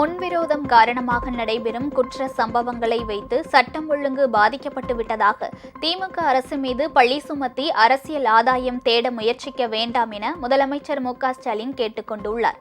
முன்விரோதம் காரணமாக நடைபெறும் குற்ற சம்பவங்களை வைத்து சட்டம் ஒழுங்கு பாதிக்கப்பட்டு விட்டதாக திமுக அரசு மீது பழி சுமத்தி அரசியல் ஆதாயம் தேட முயற்சிக்க வேண்டாம் என முதலமைச்சர் மு க ஸ்டாலின் கேட்டுக்கொண்டுள்ளார்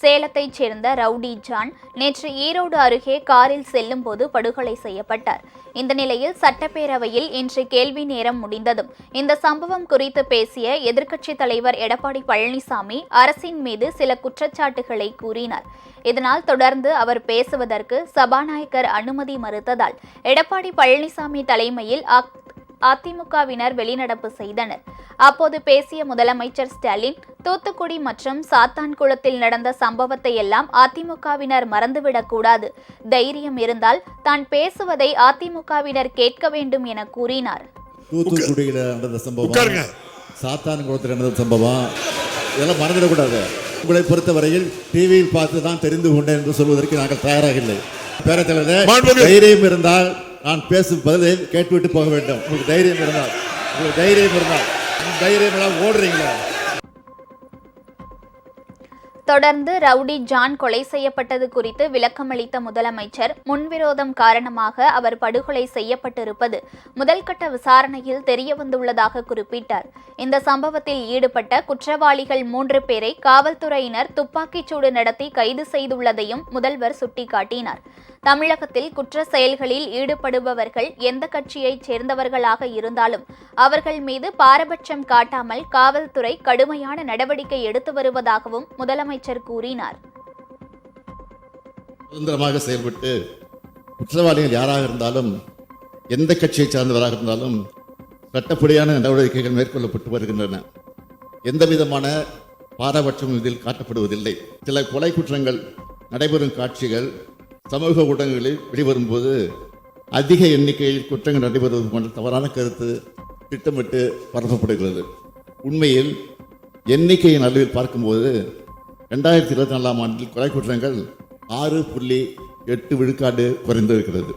சேலத்தைச் சேர்ந்த ரவுடி ஜான் நேற்று ஈரோடு அருகே காரில் செல்லும்போது படுகொலை செய்யப்பட்டார். இந்த நிலையில் சட்டப்பேரவையில் இன்று கேள்வி நேரம் முடிந்ததும் இந்த சம்பவம் குறித்து பேசிய எதிர்க்கட்சித் தலைவர் எடப்பாடி பழனிசாமி அரசின் மீது சில குற்றச்சாட்டுகளை கூறினார். இதனால் தொடர்ந்து அவர் பேசுவதற்கு சபாநாயகர் அனுமதி மறுத்ததால் எடப்பாடி பழனிசாமி தலைமையில் அதிமுகவினர் வெளிநடப்பு செய்தனர். அப்போது பேசிய முதலமைச்சர் ஸ்டாலின் தூத்துக்குடி மற்றும் சாத்தான்குளத்தில் நடந்த சம்பவத்தை எல்லாம் அதிமுகவினர் மறந்துவிடக்கூடாது. தைரியம் இருந்தால் தான் பேசுவதை அதிமுகவினர் கேட்க வேண்டும் என கூறினார். தூத்துக்குடியில் நடந்த சம்பவம் உட்காருங்க. சாத்தான் குளத்தில் நடந்த சம்பவம் இதெல்லாம் மறந்துடக்கூடாது. உங்களை பொறுத்தவரையில் டிவியில் பார்த்து தான் தெரிந்து கொண்டேன் என்று சொல்வதற்கு நாங்கள் தயாராக இல்லை. பேரத்தலைவரே தைரியம் இருந்தால் நான் பேசும் பதிலை கேட்டுவிட்டு போக வேண்டும். உங்களுக்கு தைரியம் இருந்தால். உங்களுக்கு தைரியம் இருந்தால். தைரியம் எல்லாம் ஓடுறீங்களா? தொடர்ந்து ரவுடி ஜான் கொலை செய்யப்பட்டது குறித்து விளக்கமளித்த முதலமைச்சர் முன்விரோதம் காரணமாக அவர் படுகொலை செய்யப்பட்டிருப்பது முதல்கட்ட விசாரணையில் தெரியவந்துள்ளதாக குறிப்பிட்டார். இந்த சம்பவத்தில் ஈடுபட்ட குற்றவாளிகள் மூன்று பேரை காவல்துறையினர் துப்பாக்கிச்சூடு நடத்தி கைது செய்துள்ளதையும் முதல்வர் சுட்டிக்காட்டினார். தமிழகத்தில் குற்ற செயல்களில் ஈடுபடுபவர்கள் எந்த கட்சியைச் சேர்ந்தவர்களாக இருந்தாலும் அவர்கள் மீது பாரபட்சம் காட்டாமல் காவல்துறை கடுமையான நடவடிக்கை எடுத்து வருவதாகவும் முதலமைச்சர் கூறினார். சுதந்திரமாக செயல்பட்டு குற்றவாளிகள் யாராக இருந்தாலும் எந்த கட்சியை சார்ந்தவராக இருந்தாலும் சட்டப்படியான நடவடிக்கைகள் மேற்கொள்ளப்பட்டு வருகின்றன. எந்த விதமான பாரபட்சமும் இதில் காட்டப்படுவதில்லை. சில கொலை குற்றங்கள் நடைபெறும் காட்சிகள் சமூக ஊடகங்களில் வெளிவரும்போது அதிக எண்ணிக்கையில் குற்றங்கள் நடைபெறுவது போன்ற தவறான கருத்து திட்டமிட்டு பரப்பப்படுகிறது. உண்மையில் எண்ணிக்கையின் அளவில் பார்க்கும்போது ரெண்டாயிரத்தி இருபத்தி நாலாம் ஆண்டில் கொலை குற்றங்கள் ஆறு புள்ளி எட்டு விழுக்காடு குறைந்திருக்கிறது.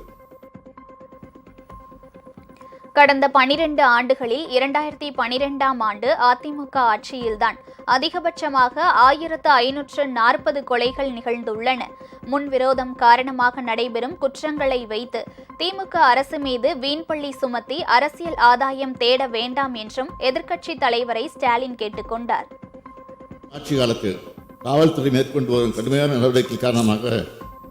கடந்த பனிரெண்டு ஆண்டுகளில் இரண்டாயிரத்தி பனிரெண்டாம் ஆண்டு அதிமுக ஆட்சியில்தான். அதிகபட்சமாக ஆயிரத்து ஐநூற்று நாற்பது கொலைகள் நிகழ்ந்துள்ளன. முன்விரோதம் காரணமாக நடைபெறும் குற்றங்களை வைத்து திமுக அரசு மீது வீண்பள்ளி சுமத்தி அரசியல் ஆதாயம் தேட வேண்டாம் என்றும் எதிர்க்கட்சித் தலைவரை ஸ்டாலின் கேட்டுக்கொண்டார் ஆட்சி காலத்தில் காவல்துறை மேற்கொண்டு வரும் கடுமையான நடவடிக்கை காரணமாக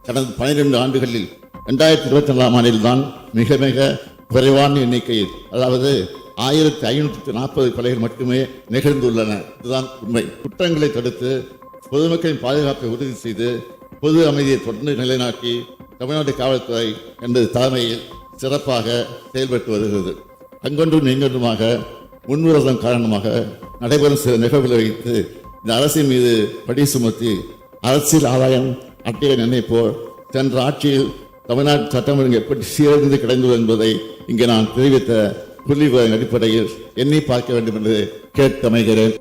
கடந்த பனிரெண்டு ஆண்டுகளில் இரண்டாயிரத்தி இருபத்தி நாலாம் ஆண்டில்தான் மிக மிக குறைவான எண்ணிக்கையில் அதாவது ஆயிரத்தி ஐநூற்றி நாற்பது கொலைகள் மட்டுமே நிகழ்ந்துள்ளன. இதுதான் உண்மை. குற்றங்களை தடுத்து பொதுமக்களின் பாதுகாப்பை உறுதி செய்து பொது அமைதியை தொடர்ந்து நிலைநாட்டி தமிழ்நாடு காவல்துறை என்பது தலைமையில் சிறப்பாக செயல்பட்டு வருகிறது. அங்கொன்றும் இங்கொன்றுமாக முன்விரோதம் காரணமாக நடைபெறும் சில நிகழ்வுகளை வைத்து இந்த அரசின் மீது படி சுமத்தி அரசியல் ஆதாயம் அட்டையை நினைப்போர் சென்ற ஆட்சியில் தமிழ்நாட்டு சட்டம் ஒழுங்கு எப்படி சீரழிந்து கிடந்தது என்பதை இங்கே நான் தெரிவித்த புள்ளி அடிப்படையில் எண்ணி பார்க்க வேண்டும் என்று கேட்டமைகிறேன்